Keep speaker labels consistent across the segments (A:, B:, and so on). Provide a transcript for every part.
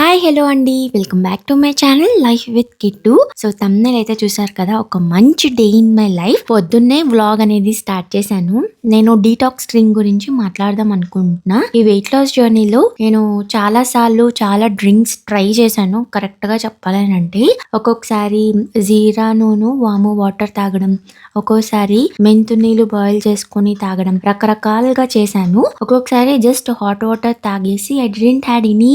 A: Hai. Hi hello అండి welcome back to my channel life with Kittu so thumbnail అయితే చూసారు కదా ఒక మంచి డే ఇన్ మై లైఫ్ పొద్దున్నే వ్లాగ్ అనేది స్టార్ట్ చేశాను. నేను డీటాక్స్ డ్రింక్ గురించి మాట్లాడదాం అనుకుంటున్నా. ఈ వెయిట్ లాస్ జర్నీలో నేను చాలా సార్లు చాలా డ్రింక్స్ ట్రై చేశాను కరెక్ట్గా చెప్పాలని అంటే. ఒక్కొక్కసారి జీరా నూనె వాము వాటర్ తాగడం ఒక్కోసారి మెంతు నీళ్ళు బాయిల్ చేసుకొని తాగడం రకరకాలుగా చేశాను. ఒక్కొక్కసారి జస్ట్ హాట్ వాటర్ తాగేసి I didn't had any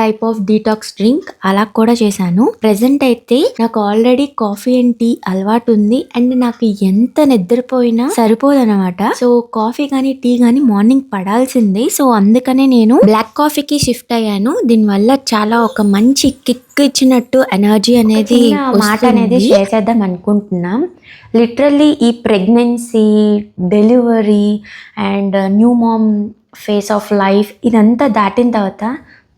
A: type of detox drink అలా కూడా చేశాను. ప్రెసెంట్ అయితే నాకు ఆల్రెడీ కాఫీ అండ్ టీ అలవాటు ఉంది. అండ్ నాకు ఎంత నిద్రపోయినా సరిపోదన్నమాట. సో కాఫీ కానీ టీ కానీ మార్నింగ్ పడాల్సిందే. సో అందుకనే నేను బ్లాక్ కాఫీకి షిఫ్ట్ అయ్యాను. దీని వల్ల చాలా ఒక మంచి కిక్ ఇచ్చినట్టు ఎనర్జీ అనేది మాట అనేది షేర్ చేద్దాం అనుకుంటున్నాం. లిటరల్లీ ఈ pregnancy delivery and new mom phase of life ఇదంతా దాటిన తర్వాత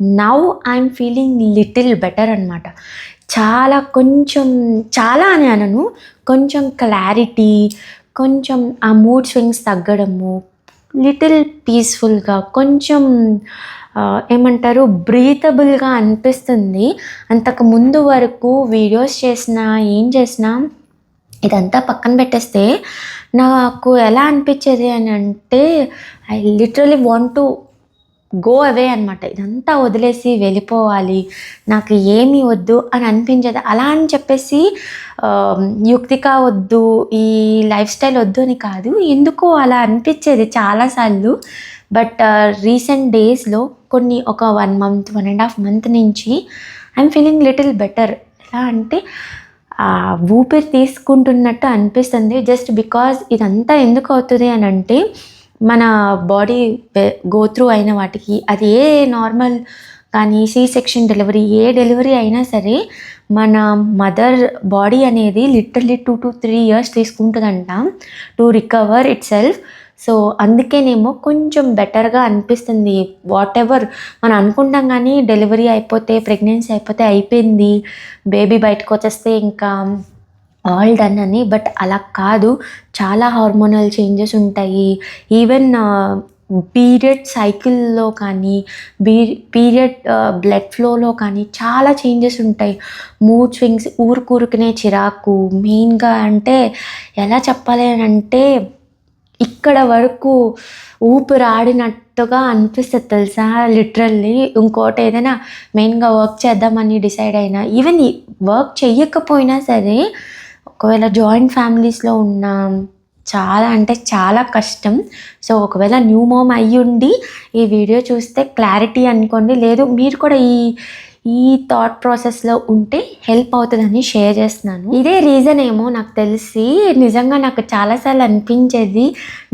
A: now I'm feeling little better అనమాట చాలా కొంచెం చాలా అని అనను కొంచెం క్లారిటీ కొంచెం ఆ మూడ్ స్వింగ్స్ తగ్గడము లిటిల్ పీస్ఫుల్గా కొంచెం ఏమంటారు బ్రీతబుల్గా అనిపిస్తుంది. అంతకు ముందు వరకు వీడియోస్ చేసినా ఏం చేసినా ఇదంతా పక్కన పెట్టేస్తే నాకు ఎలా అనిపించేది అని అంటే I literally want to go away అనమాట ఇదంతా వదిలేసి వెళ్ళిపోవాలి. నాకు ఏమీ వద్దు అని అనిపించేది. అలా అని చెప్పేసి ఆ, యుక్తిక వద్దు ఈ లైఫ్ స్టైల్ వద్దు అని కాదు. ఎందుకో అలా అనిపించేది చాలాసార్లు. బట్ రీసెంట్ డేస్లో కొన్ని ఒక one month one and half month నుంచి ఐఎమ్ ఫీలింగ్ లిటిల్ బెటర్. ఎలా అంటే ఊపిరి తీసుకుంటున్నట్టు అనిపిస్తుంది. జస్ట్ బికాజ్ ఇదంతా ఎందుకు అవుతుంది అని అంటే మన బాడీ గో త్రూ అయిన వాటికి అది ఏ నార్మల్ కానీ సి సెక్షన్ డెలివరీ ఏ డెలివరీ అయినా సరే మన మదర్ బాడీ అనేది literally two to three years తీసుకుంటుందంట to recover itself so అందుకేనేమో కొంచెం బెటర్గా అనిపిస్తుంది. వాట్ ఎవర్ మనం అనుకుంటాం కానీ డెలివరీ అయిపోతే ప్రెగ్నెన్సీ అయిపోతే అయిపోయింది. బేబీ బయటకు వచ్చేస్తే ఇంకా ఆల్ డన్ అని బట్ అలా కాదు. చాలా హార్మోనల్ చేంజెస్ ఉంటాయి. ఈవెన్ పీరియడ్ సైకిల్లో కానీ బీ పీరియడ్ బ్లడ్ ఫ్లోలో కానీ చాలా చేంజెస్ ఉంటాయి. మూడ్ స్వింగ్స్ ఊరుకూరుకునే చిరాకు మెయిన్గా అంటే ఎలా చెప్పాలి అని అంటే ఇక్కడ వరకు ఊపిరాడినట్టుగా అనిపిస్తుంది తెలుసా? లిటరల్లీ ఇంకోటి ఏదైనా మెయిన్గా వర్క్ చేద్దామని డిసైడ్ అయినా ఈవెన్ వర్క్ చెయ్యకపోయినా సరే ఒకవేళ జాయింట్ ఫ్యామిలీస్లో ఉన్న చాలా అంటే చాలా కష్టం. సో ఒకవేళ న్యూ మోమ్ అయ్యుండి ఈ వీడియో చూస్తే క్లారిటీ అనుకోండి. లేదు మీరు కూడా ఈ ఈ థాట్ ప్రాసెస్లో ఉంటే హెల్ప్ అవుతుందని షేర్ చేస్తున్నాను. ఇదే రీజన్ ఏమో నాకు తెలిసి నిజంగా నాకు చాలాసార్లు అనిపించేది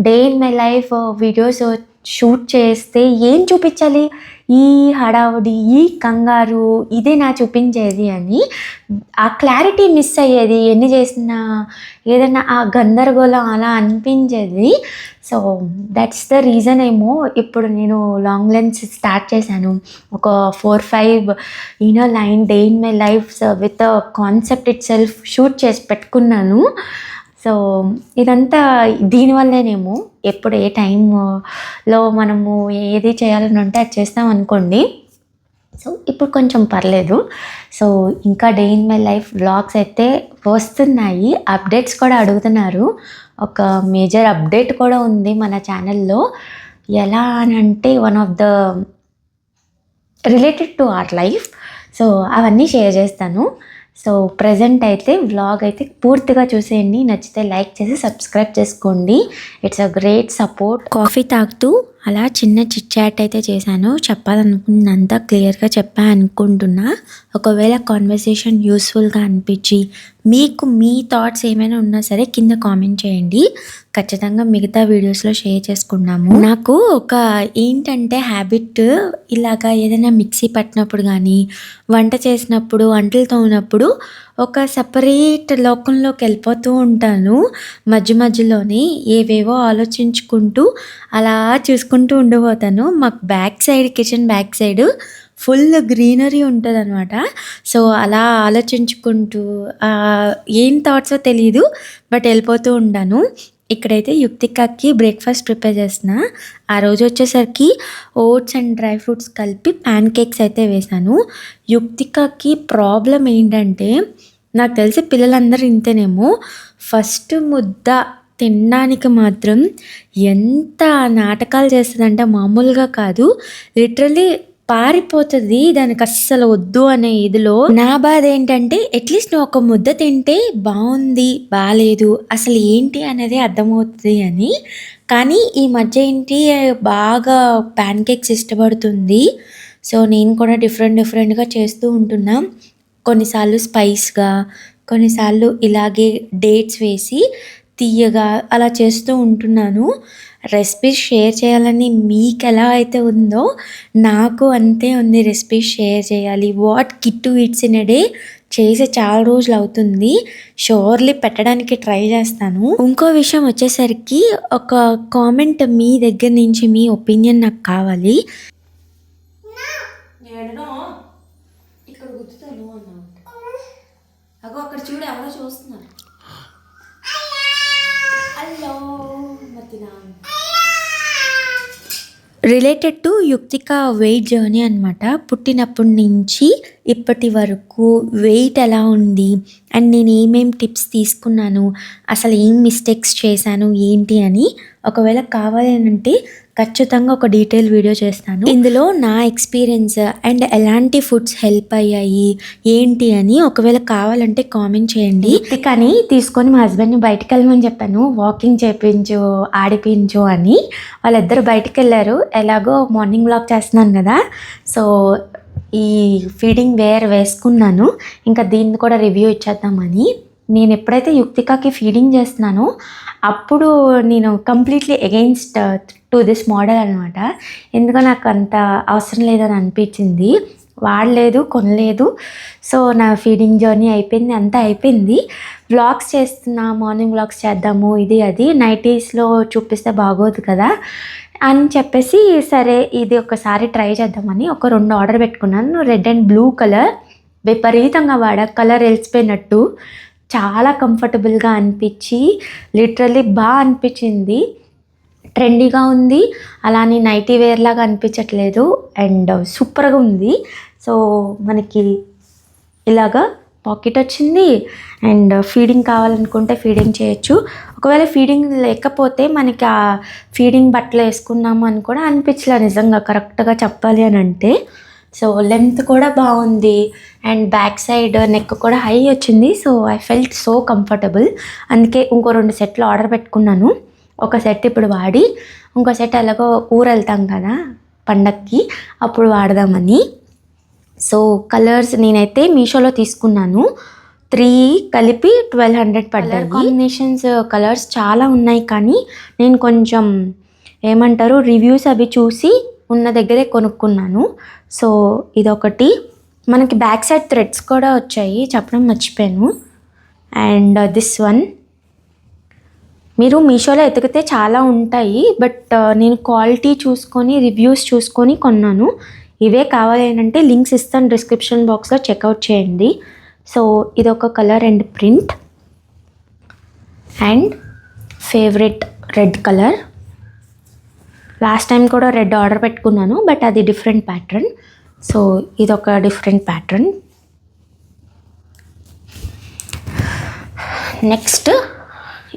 A: day in my life videos shoot చేస్తే ఏం చూపించాలి? ఈ హడావుడి ఈ కంగారు ఇదే నా చూపించేది అని ఆ క్లారిటీ మిస్ అయ్యేది ఎన్ని చేసినా ఏదైనా ఆ గందరగోళం అలా అనిపించేది. సో దట్స్ ద రీజన్ ఏమో ఇప్పుడు నేను లాంగ్ లెన్స్ స్టార్ట్ చేశాను. ఒక four five you know line day in my life with concept itself shoot చేసి పెట్టుకున్నాను. సో ఇదంతా దీనివల్లేనేమో ఎప్పుడు ఏ టైంలో మనము ఏది చేయాలని ఉంటే అది చేస్తాం అనుకోండి. సో ఇప్పుడు కొంచెం పర్లేదు. సో ఇంకా day in my life vlogs అయితే వస్తున్నాయి. అప్డేట్స్ కూడా అడుగుతున్నారు. ఒక మేజర్ అప్డేట్ కూడా ఉంది మన ఛానల్లో. ఎలా అని అంటే one of the related to our life. So అవన్నీ షేర్ చేస్తాను. సో ప్రజెంట్ అయితే వ్లాగ్ అయితే పూర్తిగా చూసేయండి. నచ్చితే లైక్ చేసి సబ్స్క్రైబ్ చేసుకోండి. It's a great support coffee తాగుతూ అలా చిన్న చిట్ చాట్ అయితే చేశాను. చెప్పాలనుకున్నంత క్లియర్గా చెప్పా అనుకుంటున్నా. ఒకవేళ కాన్వర్సేషన్ యూస్ఫుల్గా అనిపించి మీకు మీ థాట్స్ ఏమైనా ఉన్నా సరే కింద కామెంట్ చేయండి. ఖచ్చితంగా మిగతా వీడియోస్లో షేర్ చేసుకున్నాము నాకు ఒక ఏంటంటే హ్యాబిట్ ఇలాగా ఏదైనా మిక్సీ పట్టినప్పుడు కానీ వంట చేసినప్పుడు వంటలు తోమినప్పుడు ఒక సపరేట్ లోకంలోకి వెళ్ళిపోతూ ఉంటాను. మధ్య మధ్యలోనే ఏవేవో ఆలోచించుకుంటూ అలా చూసుకుంటూ ఉండిపోతాను మాకు back side kitchen back side full greenery ఉంటుంది అనమాట సో అలా ఆలోచించుకుంటూ ఏం థాట్సో తెలియదు బట్ వెళ్ళిపోతూ ఉంటాను. ఇక్కడైతే యుక్తికాకి బ్రేక్ఫాస్ట్ ప్రిపేర్ చేసిన. ఆ రోజు వచ్చేసరికి ఓట్స్ అండ్ డ్రై ఫ్రూట్స్ కలిపి ప్యాన్ కేక్స్ అయితే వేశాను యుక్తికాకి ప్రాబ్లం ఏంటంటే నాకు తెలిసి పిల్లలందరూ ఇంతేనేమో ఫస్ట్ ముద్ద తినడానికి మాత్రం ఎంత నాటకాలు చేస్తుందంటే మామూలుగా కాదు. లిటరలీ పారిపోతుంది దానికి అస్సలు వద్దు అనే ఇదిలో నా బాధ ఏంటంటే అట్లీస్ట్ నువ్వు ఒక ముద్ద తింటే బాగుంది బాగాలేదు అసలు ఏంటి అనేది అర్థమవుతుంది అని. కానీ ఈ మధ్య ఏంటి బాగా ప్యాన్ కేక్స్ ఇష్టపడుతుంది. సో నేను కూడా డిఫరెంట్ డిఫరెంట్గా చేస్తూ ఉంటున్నాం. కొన్నిసార్లు స్పైస్గా కొన్నిసార్లు ఇలాగే డేట్స్ వేసి తీయగా అలా చేస్తూ ఉంటున్నాను. రెసిపీస్ షేర్ చేయాలని మీకు ఎలా అయితే ఉందో నాకు అంతే ఉంది రెసిపీస్ షేర్ చేయాలి. What Kittu it's in a day చేసి చాలా రోజులు అవుతుంది. షోర్లీ పెట్టడానికి ట్రై చేస్తాను. ఇంకో విషయం వచ్చేసరికి ఒక కామెంట్ మీ దగ్గర నుంచి మీ ఒపీనియన్ నాకు కావాలి.
B: ఏడనో? ఇక్కడ గుర్తుతాను అన్నావు. అగో అక్కడ చూడు ఎవరో చూస్తున్నారు. Hello!
A: Related to Yuktika weight journey అనమాట పుట్టినప్పటి నుంచి ఇప్పటి వరకు వెయిట్ ఎలా ఉంది? అండ్ నేను ఏమేం టిప్స్ తీసుకున్నాను? అసలు ఏం మిస్టేక్స్ చేశాను? ఏంటి అని? ఒకవేళ కావాలి అంటే ఖచ్చితంగా ఒక డీటెయిల్ వీడియో చేస్తాను. ఇందులో నా ఎక్స్పీరియన్స్ అండ్ ఎలాంటి ఫుడ్స్ హెల్ప్ అయ్యాయి ఏంటి అని ఒకవేళ కావాలంటే కామెంట్ చేయండి. కానీ తీసుకొని మా హస్బెండ్ని బయటకు వెళ్ళమని చెప్పాను. వాకింగ్ చేయించు ఆడిపించు అని. వాళ్ళిద్దరు బయటకు వెళ్ళారు. ఎలాగో మార్నింగ్ వాక్ చేస్తున్నాను కదా. సో ఈ ఫీడింగ్ వేర్ వేసుకున్నాను. ఇంకా దీన్ని కూడా రివ్యూ ఇచ్చేద్దామని. నేను ఎప్పుడైతే యుక్తికాకి ఫీడింగ్ చేస్తున్నానో అప్పుడు నేను completely against to this model అనమాట ఎందుకో నాకు అంత అవసరం లేదని అనిపించింది. వాడలేదు కొనలేదు. సో నా ఫీడింగ్ జర్నీ అయిపోయింది అంతా అయిపోయింది. వ్లాగ్స్ చేస్తున్నా మార్నింగ్ వ్లాగ్స్ చేద్దాము ఇది అది. నైటీస్లో చూపిస్తే బాగోదు కదా అని చెప్పేసి సరే ఇది ఒకసారి ట్రై చేద్దామని ఒక రెండు ఆర్డర్ పెట్టుకున్నాను. రెడ్ అండ్ బ్లూ కలర్ విపరీతంగా వాడ. కలర్ వెలిసిపోయినట్టు. చాలా కంఫర్టబుల్గా అనిపించి లిటరలీ బాగా అనిపించింది. ట్రెండీగా ఉంది. అలానే నైటీ వేర్ లాగా అనిపించట్లేదు. అండ్ సూపర్గా ఉంది. సో మనకి ఇలాగా పాకెట్ వచ్చింది. అండ్ ఫీడింగ్ కావాలనుకుంటే ఫీడింగ్ చేయొచ్చు. ఒకవేళ ఫీడింగ్ లేకపోతే మనకి ఆ ఫీడింగ్ బట్టలు వేసుకున్నాము అని కూడా అనిపించలే నిజంగా. కరెక్ట్గా చెప్పాలి అని అంటే. సో లెంత్ కూడా బాగుంది. అండ్ బ్యాక్ సైడ్ నెక్ కూడా హై వచ్చింది. So I felt so comfortable అందుకే ఇంకో రెండు సెట్లు ఆర్డర్ పెట్టుకున్నాను. ఒక సెట్ ఇప్పుడు వాడి ఇంకో సెట్ ఎలాగో ఊరు వెళ్తాం కదా పండక్కి అప్పుడు వాడదామని. సో కలర్స్ నేనైతే మీషోలో తీసుకున్నాను. త్రీ కలిపి ట్వెల్వ్ హండ్రెడ్ పడ్డాయి. కాంబినేషన్స్ కలర్స్ uh, చాలా ఉన్నాయి కానీ నేను కొంచెం ఏమంటారు రివ్యూస్ అవి చూసి ఉన్న దగ్గరే కొనుక్కున్నాను. సో ఇదొకటి. మనకి బ్యాక్ సైడ్ థ్రెడ్స్ కూడా వచ్చాయి. చెప్పడం మర్చిపోయాను. And this one. మీరు మీషోలో ఎతికితే చాలా ఉంటాయి. బట్ నేను క్వాలిటీ చూసుకొని రివ్యూస్ చూసుకొని కొన్నాను. ఇవే కావాలి అంటే లింక్స్ ఇస్తాను డిస్క్రిప్షన్ బాక్స్లో చెక్అవుట్ చేయండి. సో ఇది ఒక colour and print. And favourite red colour. Last time కూడా రెడ్ ఆర్డర్ పెట్టుకున్నాను బట్ అది డిఫరెంట్ ప్యాటర్న్ సో ఇది ఒక డిఫరెంట్ ప్యాటర్న్ నెక్స్ట్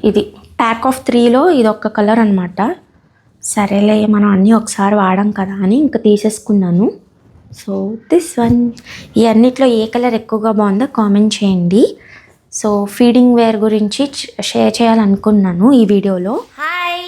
A: ఇది ప్యాక్ ఆఫ్ త్రీలో ఇది ఒక కలర్ అనమాట సరేలే మనం అన్నీ ఒకసారి వాడాం కదా అని ఇంకా తీసేసుకున్నాను. సో దిస్ వన్ ఈ అన్నిట్లో ఏ కలర్ ఎక్కువగా బాగుందో కామెంట్ చేయండి. సో ఫీడింగ్ వేర్ గురించి షేర్ చేయాలనుకున్నాను ఈ వీడియోలో.
B: హాయ్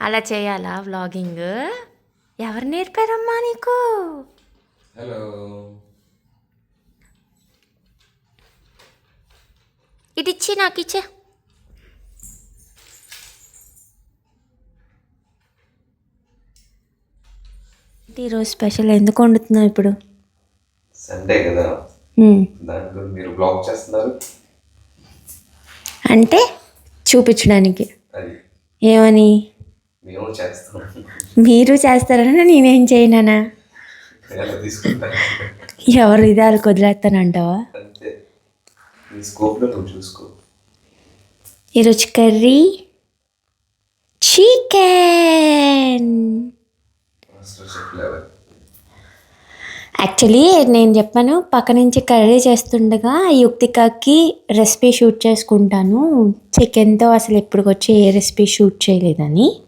B: అలా చేయాలా వ్లాగింగ్ ఎవరు నేర్పారమ్మా నీకు
C: హలో
B: ఇది ఇచ్చి నాకు ఇచ్చే
A: ఈరోజు స్పెషల్ ఎందుకు వండుతున్నావు ఇప్పుడు?
C: సండే కదా. దాంట్లో మీరు బ్లాగ్ చేస్తున్నారు?
A: అంటే చూపించడానికి. ఏమని? మీరు చేస్తారని నేనేం చేయనా ఎవరు ఇది
C: నువ్వు చూసుకో.
A: ఈరోజు కర్రీ చికెన్. యాక్చువల్లీ నేను చెప్పాను పక్క నుంచి కర్రీ చేస్తుండగా యుక్తికాకి రెసిపీ షూట్ చేసుకుంటాను. చికెన్తో అసలు ఎప్పటికొచ్చి ఏ రెసిపీ షూట్ చేయలేదని.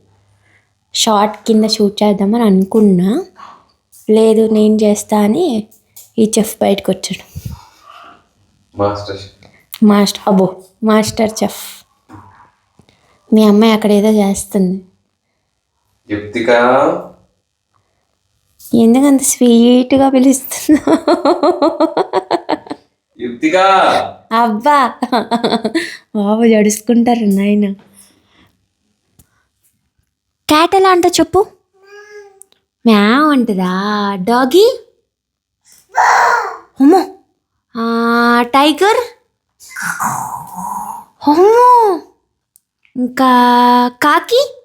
A: షార్ట్ కింద షూట్ చేద్దామని అనుకున్నా. లేదు నేను చేస్తా అని ఈ చెఫ్ బయటకు వచ్చాడు.
C: మాస్టర్
A: అబ్బో మాస్టర్ చెఫ్. మీ అమ్మాయి అక్కడ ఏదో చేస్తుంది.
C: యుక్తిక?
A: ఎందుకంత స్వీట్గా పిలుస్తున్నా అబ్బా! బాబు జడుచుకుంటారు నాయన. క్యాట్ ఎలా అంట చెప్పు. మ్యావ్ అంటదా డాగీ? ఆ, టైగర్? అమ్మో ఇంకా కాకి?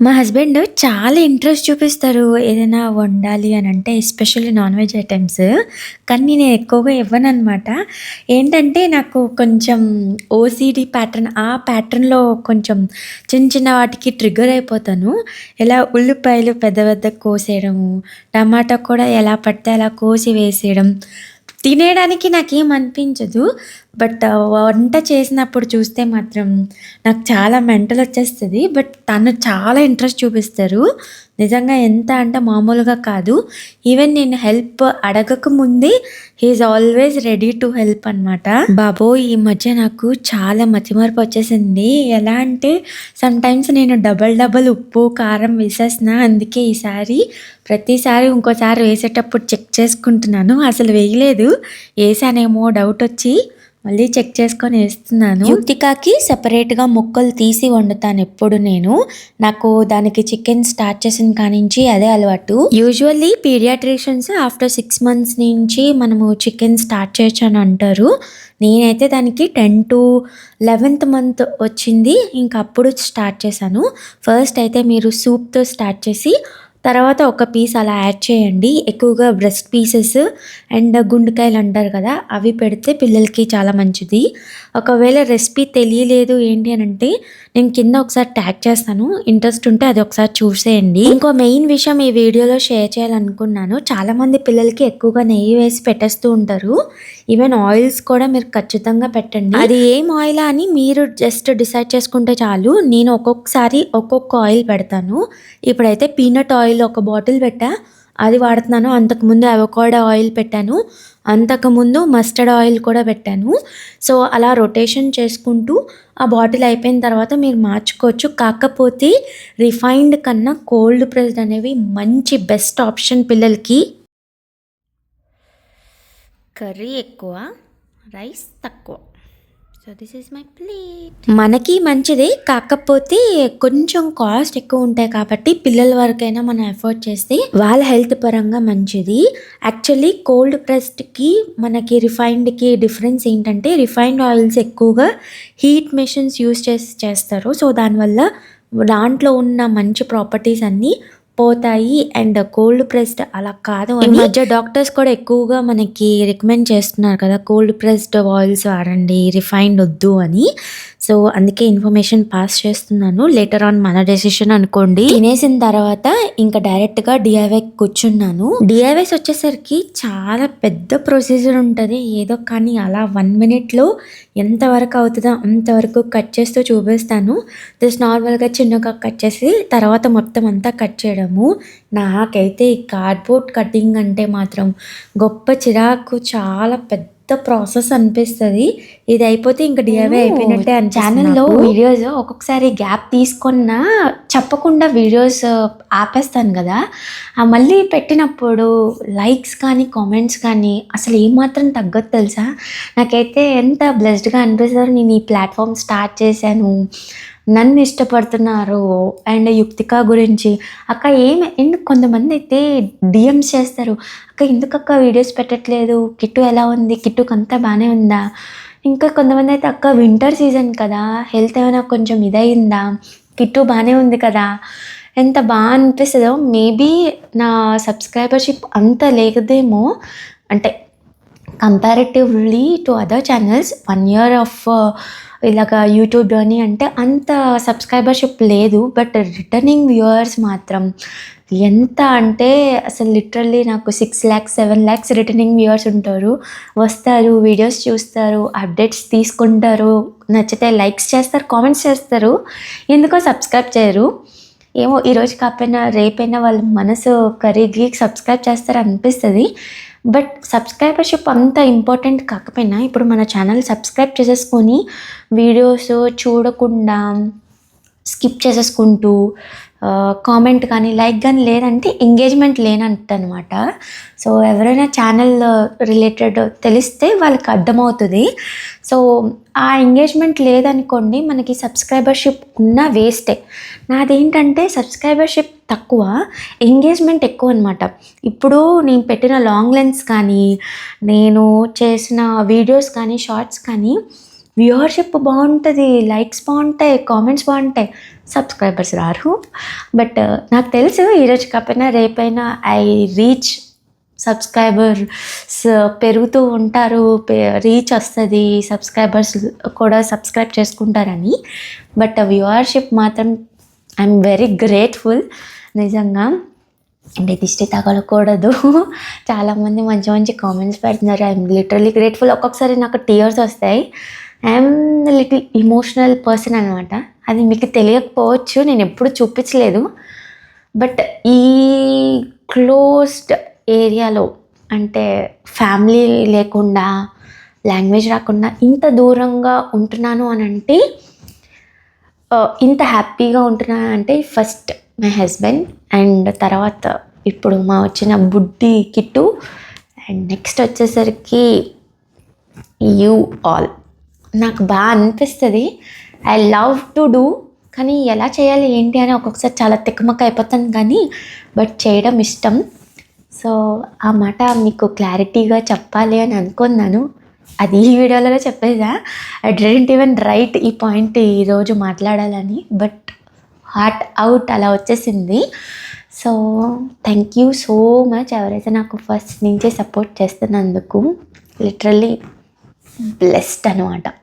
A: మా హస్బెండ్ చాలా ఇంట్రెస్ట్ చూపిస్తారు ఏదైనా వండాలి అని అంటే ఎస్పెషల్లీ నాన్ వెజ్ ఐటమ్స్. కానీ నేను ఎక్కువగా ఇవ్వను అనమాట ఏంటంటే నాకు కొంచెం ఓసిడి ప్యాటర్న్ ఆ ప్యాటర్న్లో కొంచెం చిన్న చిన్న వాటికి ట్రిగర్ అయిపోతాను. ఎలా ఉల్లిపాయలు పెద్ద పెద్ద కోసేయడము టమాటా కూడా ఎలా పడితే అలా కోసి వేసేయడం తినేయడానికి నాకేం అనిపించదు బట్ వంట చేసినప్పుడు చూస్తే మాత్రం నాకు చాలా మెంటల్ వచ్చేస్తుంది బట్ తను చాలా ఇంట్రెస్ట్ చూపిస్తారు. నిజంగా ఎంత అంటే మామూలుగా కాదు. ఈవెన్ నేను హెల్ప్ అడగక ముందే he's always ready to help అనమాట బాబో ఈ మధ్య నాకు చాలా మతిమరుపు వచ్చేసింది. ఎలా అంటే సమ్ టైమ్స్ నేను డబల్ డబల్ ఉప్పు కారం వేసేసిన అందుకే ఈసారి ప్రతిసారి ఇంకోసారి వేసేటప్పుడు చెక్ చేసుకుంటున్నాను. అసలు వేయలేదు. వేసానేమో డౌట్ వచ్చి మళ్ళీ చెక్ చేసుకొని వేస్తున్నాను. యుక్తికాకి సెపరేట్గా ముక్కలు తీసి వండుతాను ఎప్పుడు నేను. నాకు దానికి చికెన్ స్టార్ట్ చేసిన కానించి అదే అలవాటు. Usually paediatricians after six months నుంచి మనము చికెన్ స్టార్ట్ చేయొచ్చు అని అంటారు. నేనైతే దానికి టెన్ టు లెవెన్త్ మంత్ వచ్చింది. ఇంక అప్పుడు స్టార్ట్ చేశాను. ఫస్ట్ అయితే మీరు సూప్తో స్టార్ట్ చేసి తర్వాత ఒక పీస్ అలా యాడ్ చేయండి. ఎక్కువగా బ్రెస్ట్ పీసెస్ అండ్ గుండెకాయలు అంటారు కదా అవి పెడితే పిల్లలకి చాలా మంచిది. ఒకవేళ రెసిపీ తెలియలేదు ఏంటి అని అంటే నేను కింద ఒకసారి ట్యాగ్ చేస్తాను. ఇంట్రెస్ట్ ఉంటే అది ఒకసారి చూసేయండి. ఇంకో మెయిన్ విషయం ఈ వీడియోలో షేర్ చేయాలనుకున్నాను. చాలామంది పిల్లలకి ఎక్కువగా నెయ్యి వేసి పెట్టేస్తూ ఉంటారు. ఈవెన్ ఆయిల్స్ కూడా మీరు ఖచ్చితంగా పెట్టండి. అది ఏం ఆయిల్ అని మీరు జస్ట్ డిసైడ్ చేసుకుంటే చాలు. నేను ఒక్కొక్కసారి ఒక్కొక్క ఆయిల్ పెడతాను. ఇప్పుడైతే పీనట్ ఆయిల్ ఒక బాటిల్ పెట్టా. అది వాడుతున్నాను. అంతకుముందు అవకాడో ఆయిల్ పెట్టాను. అంతకుముందు మస్టర్డ్ ఆయిల్ కూడా పెట్టాను. సో అలా రొటేషన్ చేసుకుంటూ ఆ బాటిల్ అయిపోయిన తర్వాత మీరు మార్చుకోవచ్చు. కాకపోతే రిఫైన్డ్ కన్నా కోల్డ్ ప్రెస్డ్ అనేవి మంచి బెస్ట్ ఆప్షన్ పిల్లలకి. కర్రీ ఎక్కువ రైస్ తక్కువ. So this is my plate మనకి మంచిదే కాకపోతే కొంచెం కాస్ట్ ఎక్కువ ఉంటాయి కాబట్టి పిల్లల వరకైనా మనం ఎఫోర్డ్ చేస్తే వాళ్ళ హెల్త్ పరంగా మంచిది. యాక్చువల్లీ కోల్డ్ ప్రెస్డ్కి మనకి రిఫైన్డ్కి డిఫరెన్స్ ఏంటంటే రిఫైన్డ్ ఆయిల్స్ ఎక్కువగా హీట్ మెషిన్స్ యూస్ చేసి చేస్తారు. సో దానివల్ల దాంట్లో ఉన్న మంచి ప్రాపర్టీస్ అన్నీ పోతాయి అండ్ కోల్డ్ ప్రెస్డ్ అలా కాదు. ఈ మధ్య డాక్టర్స్ కూడా ఎక్కువగా మనకి రికమెండ్ చేస్తున్నారు కదా కోల్డ్ ప్రెస్డ్ ఆయిల్స్ వాడండి రిఫైన్డ్ వద్దు అని. సో అందుకే ఇన్ఫర్మేషన్ పాస్ చేస్తున్నాను. లేటర్ ఆన్ మన డెసిషన్ అనుకోండి. తినేసిన తర్వాత ఇంకా డైరెక్ట్గా డిఐవై కూర్చున్నాను. డిఐవైస్ వచ్చేసరికి చాలా పెద్ద ప్రొసీజర్ ఉంటుంది. ఏదో కానీ అలా వన్ మినిట్లో ఎంత వరకు అవుతుందో అంతవరకు కట్ చేస్తూ చూపిస్తాను. జస్ట్ నార్మల్గా చిన్నగా కట్ చేసి తర్వాత మొత్తం అంతా కట్ చేయడము. నాకైతే ఈ కార్డ్బోర్డ్ కటింగ్ అంటే మాత్రం గొప్ప చిరాకు చాలా పెద్ద ప్రాసెస్ అనిపిస్తుంది. ఇది అయిపోతే ఇంకా డిఐవై అయిపోయినట్టే అని ఛానల్లో వీడియోస్ ఒక్కొక్కసారి గ్యాప్ తీసుకున్నా చెప్పకుండా వీడియోస్ ఆపేస్తాను కదా. ఆ మళ్ళీ పెట్టినప్పుడు లైక్స్ కానీ కామెంట్స్ కానీ అసలు ఏమాత్రం తగ్గదు తెలుసా? నాకైతే ఎంత బ్లెస్డ్గా అనిపిస్తుందో నేను ఈ ప్లాట్ఫామ్ స్టార్ట్ చేశాను. నన్ను ఇష్టపడుతున్నారు అండ్ యుక్తిక గురించి అక్క ఏమి ఎందుకు కొంతమంది అయితే డిఎమ్స్ చేస్తారు. అక్క ఎందుకు అక్క వీడియోస్ పెట్టట్లేదు? కిట్టు ఎలా ఉంది? కిట్టుకు అంతా బాగానే ఉందా? ఇంకా కొంతమంది అయితే అక్క వింటర్ సీజన్ కదా హెల్త్ ఏమైనా కొంచెం ఇదయిందా? కిట్టు బాగానే ఉంది కదా? ఎంత బాగా అనిపిస్తుందో మేబీ నా సబ్స్క్రైబర్షిప్ అంత లేకదేమో అంటే comparatively to other channels one year of ఇలాగ యూట్యూబ్ జర్నీ అంటే అంత సబ్స్క్రైబర్షిప్ లేదు బట్ రిటర్నింగ్ వ్యూవర్స్ మాత్రం ఎంత అంటే అసలు లిటరల్లీ నాకు six lakhs seven lakhs returning viewers ఉంటారు. వస్తారు వీడియోస్ చూస్తారు అప్డేట్స్ తీసుకుంటారు. నచ్చితే లైక్స్ చేస్తారు కామెంట్స్ చేస్తారు. ఎందుకో సబ్స్క్రైబ్ చేయరు. ఏమో ఈరోజు కాకపోయినా రేపైనా వాళ్ళ మనసు కరిగి సబ్స్క్రైబ్ చేస్తారు అనిపిస్తుంది బట్ సబ్స్క్రైబర్షిప్ అంత ఇంపార్టెంట్ కాకపోయినా ఇప్పుడు మన ఛానల్ సబ్స్క్రైబ్ చేసేసుకొని వీడియోస్ చూడకుండా స్కిప్ చేసేసుకుంటూ కామెంట్ కానీ లైక్ కానీ లేదంటే ఎంగేజ్మెంట్ లేనంట అనమాట సో ఎవరైనా ఛానల్ రిలేటెడ్ తెలిస్తే వాళ్ళకి అర్థమవుతుంది. సో ఆ ఎంగేజ్మెంట్ లేదనుకోండి మనకి సబ్స్క్రైబర్షిప్ ఉన్న వేస్టే నాదేంటంటే సబ్స్క్రైబర్షిప్ తక్కువ ఎంగేజ్మెంట్ ఎక్కువ అనమాట ఇప్పుడు నేను పెట్టిన లాంగ్ లెన్స్ కానీ నేను చేసిన వీడియోస్ కానీ షార్ట్స్ కానీ వ్యూవర్షిప్ బాగుంటుంది లైక్స్ బాగుంటాయి కామెంట్స్ బాగుంటాయి. సబ్స్క్రైబర్స్ రారు. బట్ uh, నాకు తెలుసు ఈరోజు కాకపోయినా రేపైనా ఐ రీచ్ సబ్స్క్రైబర్స్ పెరుగుతూ ఉంటారు. రీచ్ వస్తుంది. సబ్స్క్రైబర్స్ కూడా సబ్స్క్రైబ్ చేసుకుంటారని. బట్ వ్యూవర్షిప్ uh, మాత్రం ఐఎమ్ వెరీ గ్రేట్ఫుల్ నిజంగా. అంటే దిష్టి తగలకూడదు. చాలామంది మంచి మంచి కామెంట్స్ పెడుతున్నారు. ఐఎమ్ లిటరలీ గ్రేట్ఫుల్ ఒక్కొక్కసారి నాకు టీయర్స్ వస్తాయి. ఐఎమ్ లిటిల్ ఇమోషనల్ పర్సన్ అనమాట అది మీకు తెలియకపోవచ్చు నేను ఎప్పుడు చూపించలేదు. బట్ ఈ క్లోజ్డ్ ఏరియాలో అంటే ఫ్యామిలీ లేకుండా లాంగ్వేజ్ రాకుండా ఇంత దూరంగా ఉంటున్నాను అని అంటే ఇంత హ్యాపీగా ఉంటున్నాను అంటే ఫస్ట్ మై హస్బెండ్ అండ్ తర్వాత ఇప్పుడు మా వచ్చిన బుడ్డి కిట్టు అండ్ నెక్స్ట్ వచ్చేసరికి యూ ఆల్. నాకు బాగా అనిపిస్తుంది. ఐ లవ్ టు డూ కానీ ఎలా చేయాలి ఏంటి అని ఒక్కొక్కసారి చాలా తిక్కమక్క అయిపోతాను కానీ బట్ చేయడం ఇష్టం. సో ఆ మాట మీకు క్లారిటీగా చెప్పాలి అని అనుకున్నాను. అది ఈ వీడియోలో చెప్పేదా? ఐ డెంట్ ఈవెన్ రైట్ ఈ పాయింట్ ఈరోజు మాట్లాడాలని బట్ హార్ట్ అవుట్ అలా వచ్చేసింది. So thank you so much ఎవరైతే నాకు ఫస్ట్ నుంచే సపోర్ట్ చేస్తున్నందుకు లిటరల్లీ బ్లెస్డ్ అనమాట